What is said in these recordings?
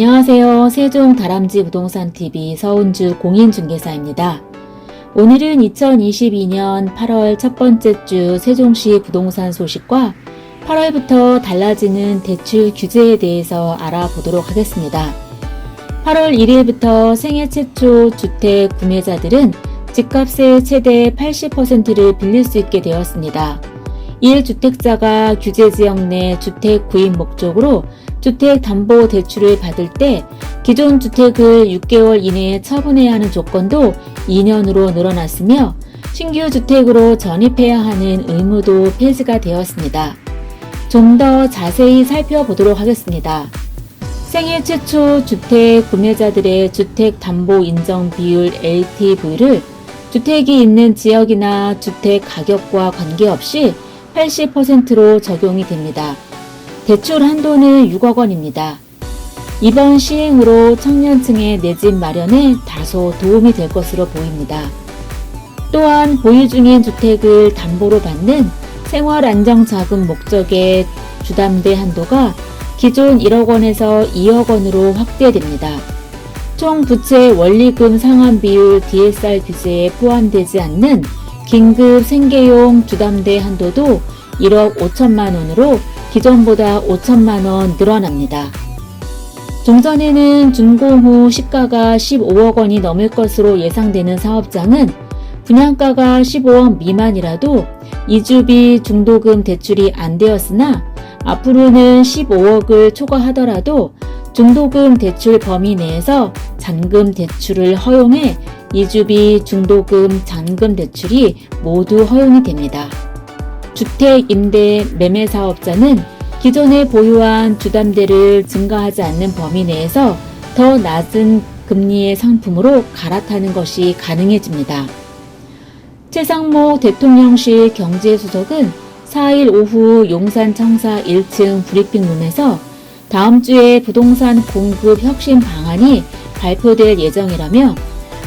안녕하세요. 세종 다람쥐 부동산 TV 서운주 공인중개사입니다. 오늘은 2022년 8월 첫 번째 주 세종시 부동산 소식과 8월부터 달라지는 대출 규제에 대해서 알아보도록 하겠습니다. 8월 1일부터 생애 최초 주택 구매자들은 집값의 최대 80%를 빌릴 수 있게 되었습니다. 1주택자가 규제 지역 내 주택 구입 목적으로 주택 담보 대출을 받을 때 기존 주택을 6개월 이내에 처분해야 하는 조건도 2년으로 늘어났으며 신규 주택으로 전입해야 하는 의무도 폐지가 되었습니다. 좀 더 자세히 살펴보도록 하겠습니다. 생애 최초 주택 구매자들의 주택 담보 인정 비율 LTV를 주택이 있는 지역이나 주택 가격과 관계없이 80%로 적용이 됩니다. 대출 한도는 6억 원입니다. 이번 시행으로 청년층의 내 집 마련에 다소 도움이 될 것으로 보입니다. 또한 보유 중인 주택을 담보로 받는 생활안정자금 목적의 주담대 한도가 기존 1억 원에서 2억 원으로 확대됩니다. 총 부채 원리금 상환 비율 DSR 규제에 포함되지 않는 긴급 생계용 주담대 한도도 1억 5천만 원으로 기존보다 5천만 원 늘어납니다. 종전에는 준공 후 시가가 15억 원이 넘을 것으로 예상되는 사업장은 분양가가 15억 미만이라도 이주비 중도금 대출이 안 되었으나 앞으로는 15억을 초과하더라도 중도금 대출 범위 내에서 잔금 대출을 허용해 이주비 중도금 잔금 대출이 모두 허용이 됩니다. 주택 임대 매매 사업자는 기존에 보유한 주담대를 증가하지 않는 범위 내에서 더 낮은 금리의 상품으로 갈아타는 것이 가능해집니다. 최상목 대통령실 경제수석은 4일 오후 용산 청사 1층 브리핑룸에서 다음 주에 부동산 공급 혁신 방안이 발표될 예정이라며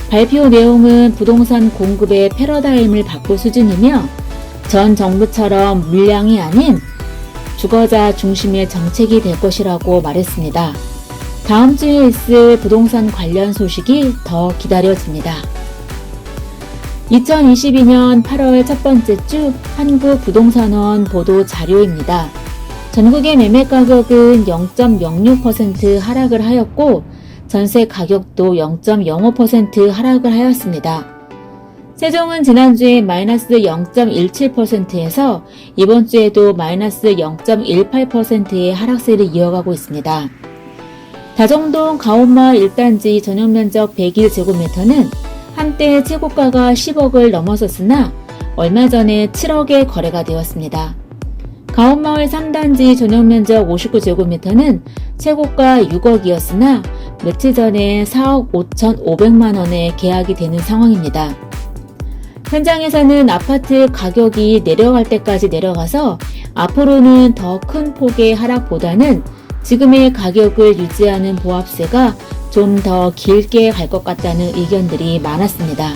발표 내용은 부동산 공급의 패러다임을 바꿀 수준이며 전 정부처럼 물량이 아닌 주거자 중심의 정책이 될 것이라고 말했습니다. 다음 주에 있을 부동산 관련 소식이 더 기다려집니다. 2022년 8월 첫 번째 주 한국 부동산원 보도 자료입니다. 전국의 매매 가격은 0.06% 하락을 하였고 전세 가격도 0.05% 하락을 하였습니다. 세종은 지난주에 마이너스 0.17%에서 이번 주에도 마이너스 0.18%의 하락세를 이어가고 있습니다. 다정동 가온마을 1단지 전용 면적 101제곱미터는 한때 최고가가 10억을 넘어섰으나 얼마 전에 7억에 거래가 되었습니다. 가온마을 3단지 전용 면적 59제곱미터는 최고가 6억이었으나 며칠 전에 4억 5천 5백만 원에 계약이 되는 상황입니다. 현장에서는 아파트 가격이 내려갈 때까지 내려가서 앞으로는 더 큰 폭의 하락보다는 지금의 가격을 유지하는 보합세가 좀 더 길게 갈 것 같다는 의견들이 많았습니다.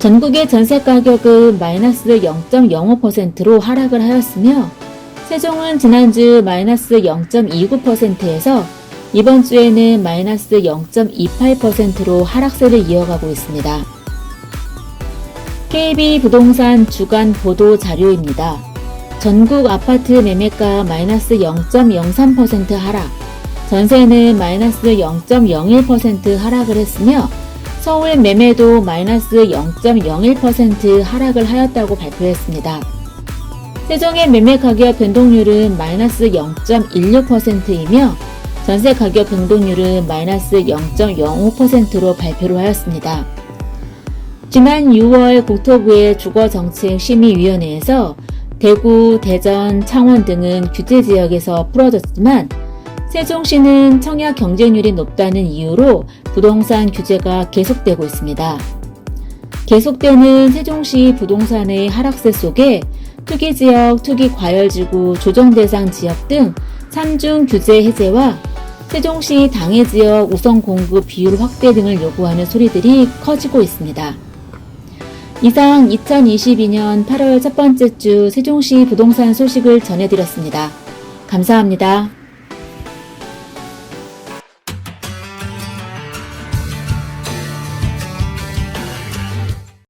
전국의 전세 가격은 마이너스 0.05%로 하락을 하였으며 세종은 지난주 마이너스 0.29%에서 이번 주에는 마이너스 0.28%로 하락세를 이어가고 있습니다. KB 부동산 주간 보도 자료입니다. 전국 아파트 매매가 마이너스 0.03% 하락, 전세는 마이너스 0.01% 하락을 했으며 서울 매매도 마이너스 0.01% 하락을 하였다고 발표했습니다. 세종의 매매 가격 변동률은 마이너스 0.16%이며 전세 가격 변동률은 마이너스 0.05%로 발표를 하였습니다. 지난 6월 국토부의 주거정책 심의위원회에서 대구, 대전, 창원 등은 규제 지역에서 풀어졌지만 세종시는 청약 경쟁률이 높다는 이유로 부동산 규제가 계속되고 있습니다. 계속되는 세종시 부동산의 하락세 속에 투기지역, 투기과열지구, 조정대상 지역 등 3중 규제 해제와 세종시 당해지역 우선 공급 비율 확대 등을 요구하는 소리들이 커지고 있습니다. 이상 2022년 8월 첫 번째 주 세종시 부동산 소식을 전해드렸습니다. 감사합니다.